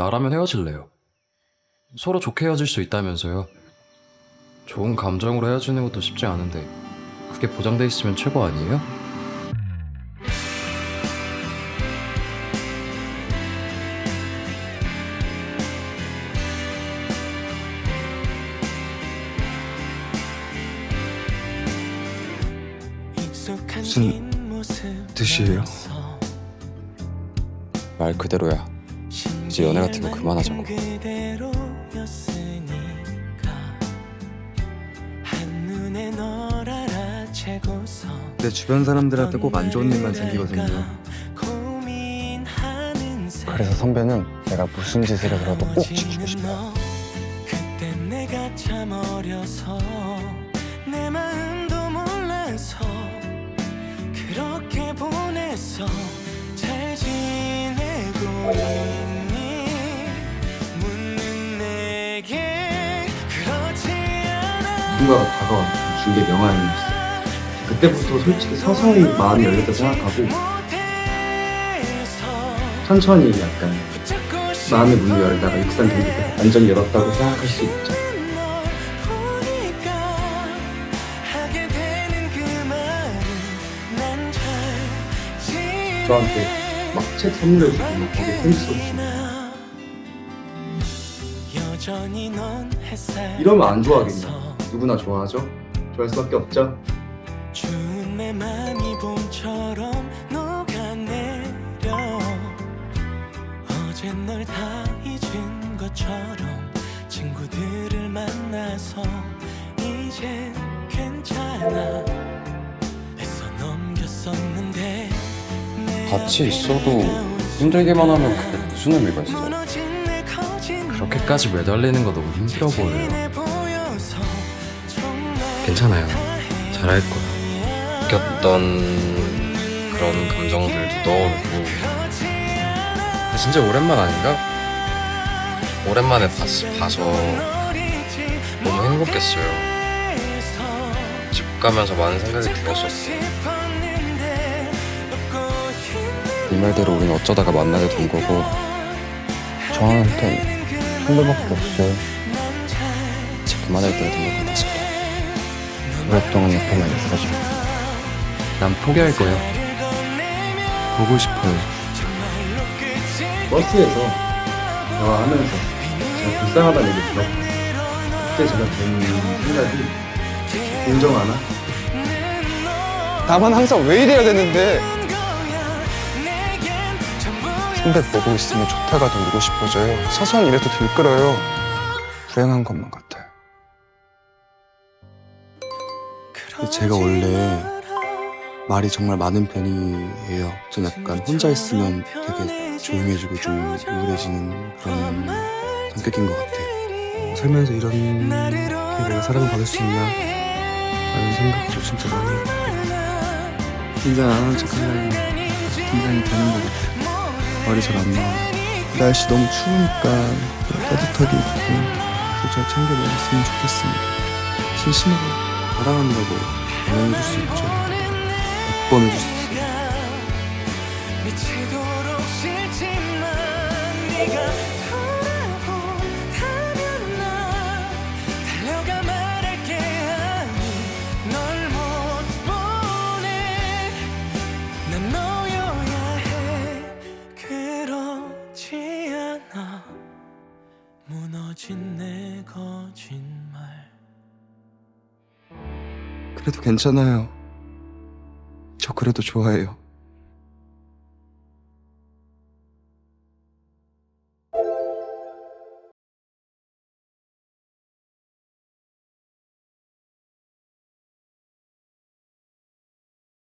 나라면 헤어질래요. 서로 좋게 헤어질 수 있다면서요. 좋은 감정으로 헤어지는 것도 쉽지 않은데 그게 보장돼 있으면 최고 아니에요? 무슨 뜻이에요? 말 그대로야. 이제 연애 같은 거 그만하자고. 내 주변 사람들한테 꼭 안 좋은 일만 생기거든요. 그래서 선배는 내가 무슨 짓을 해서라도 꼭 지키고 싶어. 그때 내가 참 어려서 내 마음도 몰라서 그렇게 보냈어 잘 지 누군가가 다가와 준게 명함이었어. 그때부터 솔직히 서서히 마음이 열렸다 생각하고 천천히 약간 마음의 문을 열다가 육산 되기 때 완전히 열었다고 생각할 수 있죠. 저한테 막 책 선물해주고 막 거기에 편지 써주고 이러면 안 좋아하겠냐? 누구나 좋아하죠? 좋아할 수밖에 없죠. 추운 내 맘이 봄처럼 녹아내려 어젠 널다 잊은 것처럼 친구들을 만나서 이제 괜찮아 애써 넘겼었는데 내 같이 있어도 힘들게만 하면 그게 무슨 의미가 있어요? 그렇게까지 매달리는 거 너무 힘들어 보여요. 괜찮아요. 잘할 거야. 느꼈던 그런 감정들도 넣어놓고 진짜 오랜만 아닌가? 오랜만에 봤, 봐서 너무 행복했어요. 집 가면서 많은 생각이 들었었고 이 말대로 우린 어쩌다가 만나게 된 거고 저한텐 선배밖에 없어요. 이제 그만할 때가 된것 같아서 오랫동안 옆에만 있어줘. 난 포기할 거예요. 보고 싶어요. 버스에서 대화하면서 제가 불쌍하다는 얘기 들었고 그때 제가 든 생각이 인정하나? 나만 항상 왜 이래야 되는데? 선배 보고 있으면 좋다가 놀고 싶어져요. 사소한 일에도 들끓어요. 불행한 것만 같아요. 제가 원래 말이 정말 많은 편이에요. 전 약간 혼자 있으면 되게 조용해지고 좀 우울해지는 그런 성격인 것 같아요. 살면서 이런 게 내가 사랑을 받을 수 있나 라는 생각도 진짜 많이 해요. 긴장 하려니 긴장이 되는 것 같아요. 말이 잘 안 나와요. 날씨 너무 추우니까 따뜻하게 입고 또잘 챙겨 먹었으면 좋겠습니다. 심심하고 사랑한다고 연애해줄 수 있죠. 몇번 해줄 수 않아. 무너진 내 거짓말 그래도 괜찮아요. 저 그래도 좋아해요.